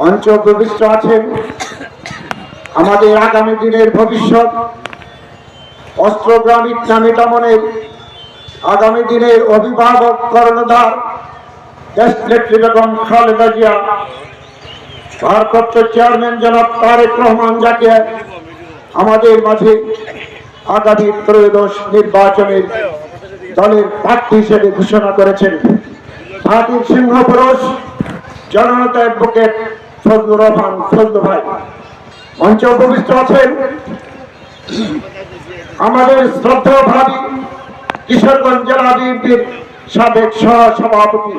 মঞ্চ আছেন আমাদের আগামী দিনের ভবিষ্যৎ অস্ত্রগ্রাম ইসলামী দমনের আগামী দিনের অভিভাবক কর্ণধার নেত্রী বেগম খালেদা জিয়া, ভারপ্রাপ্ত চেয়ারম্যান জনাব তারেক রহমান আমাদের মাঝে আগামী ত্রয়োদশ নির্বাচনের দলের প্রার্থী হিসেবে ঘোষণা করেছেন। হাতির সিংহ জনতা অ্যাডভোকেট আমাদের শ্রদ্ধা ভাবি কিশোরগঞ্জ জেলা বিএনপির সাবেক সহ সভাপতি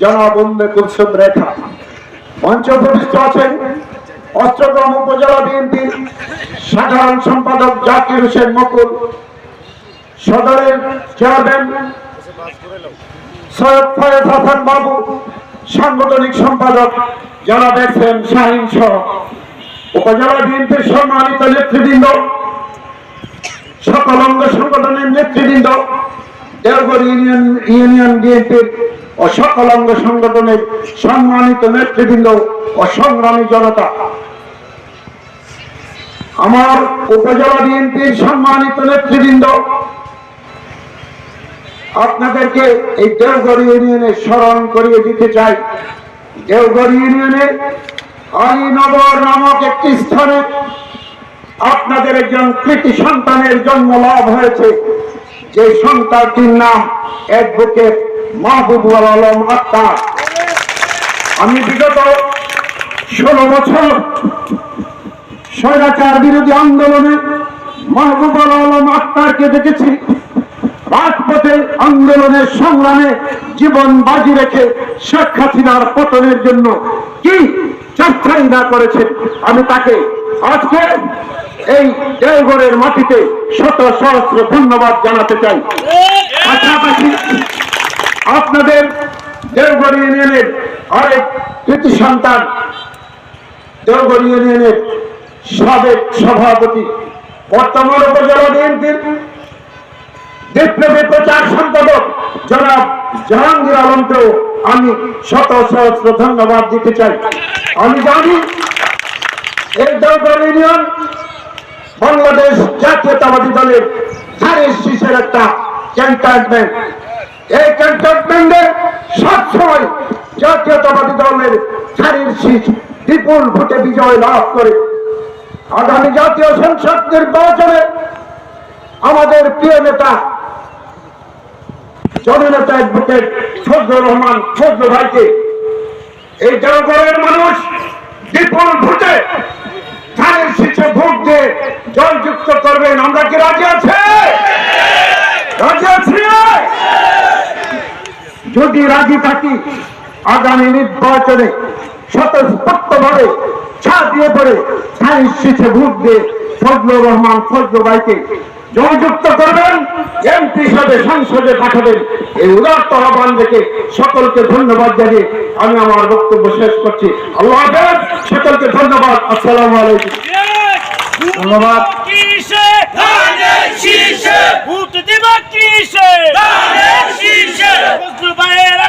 জনাব কুলসুম রেখা। মঞ্চে উপবিষ্ট আছেন অস্ত্রগ্রাম উপজেলা বিএনপির সাধারণ সম্পাদক জাকির হোসেন মকুল, সদরের চেয়ারম্যান সৈয়দ ফয়েজ হাসান বাবু, সাংগঠনিক সম্পাদক এস এম শাহিন সহ, উপজেলা বিএনপির সম্মানিত নেতৃবৃন্দ, সকল অঙ্গ সংগঠনের নেতৃবৃন্দ দেওঘর ইউনিয়ন ইউনিয়ন বিএনপির ও সকল অঙ্গ সংগঠনের সম্মানিত নেতৃবৃন্দ ও সংগ্রামী জনতা। আমার উপজেলা বিএনপির সম্মানিত নেতৃবৃন্দ, আপনাদেরকে এই দেওঘর ইউনিয়নে স্মরণ করিয়ে দিতে চাই। দেওঘর ইউনিয়নে আলীনগর নামক একটি স্থানে আপনাদের একজন কৃতি সন্তানের জন্ম লাভ হয়েছে। যে সন্তানটির নাম অ্যাডভোকেট মাহবুবুল আলম আক্তার। আমি বিগত ষোলো বছর স্বৈরাচার বিরোধী আন্দোলনে মাহবুবুল আলম আক্তারকে দেখেছি। রাজপথে আন্দোলনের সংগ্রামে জীবন বাজি রেখে শেখ হাসিনার পতনের জন্য কি চেষ্টাই না করেছে, আমি তাকে আজকে এই দেওঘরের মাটিতে শত সহস্র ধন্যবাদ জানাতে চাই। পাশাপাশি আপনাদের দেওঘর ইউনিয়নের আরেক কৃতি সন্তান, দেওঘর ইউনিয়নের সাবেক সভাপতি, বর্তমান উপজেলা বিএনপির বিপ্লবী প্রচার সম্পাদক জনাব জাহাঙ্গীর আলমকেও আমি শত সহস্র ধন্যবাদ দিতে চাই। আমি জানি এই দলগর ইউনিয়ন বাংলাদেশ জাতীয়তাবাদী দলের ধারের শীষের একটা ক্যান্টনমেন্ট এই ক্যান্টনমেন্টে সবসময় জাতীয়তাবাদী দলের ধারের শীষ বিপুল ভোটে বিজয় লাভ করে। আগামী জাতীয় সংসদ নির্বাচনে আমাদের প্রিয় নেতা জননেতা অ্যাডভোকেট ফজলুর রহমান ফজলু ভাইকে। এই জনগণের মানুষ বিপুল ভোটে ধানের শীষে ভোট দিয়ে জয়যুক্ত করবেন। আমরা কি রাজি আছে? যদি রাজি থাকি, আগামী নির্বাচনে স্বতঃস্ফূর্ত ভাবে ছাপিয়ে পড়ে ধানের শীষে ভোট দিয়ে ফজলুর রহমান ফজলু ভাইকে জয়যুক্ত করবেন এমপি হিসাবে সংসদে পাঠাবেন। এই উদার আহ্বান দেখে সকলকে ধন্যবাদ জানিয়ে আমি আমার বক্তব্য শেষ করছি। আল্লাহ সকলকে ধন্যবাদ। আসসালাম আলাইকুম। ধন্যবাদ। ভূত দিবা কিসে? কিসে ভাইয়ের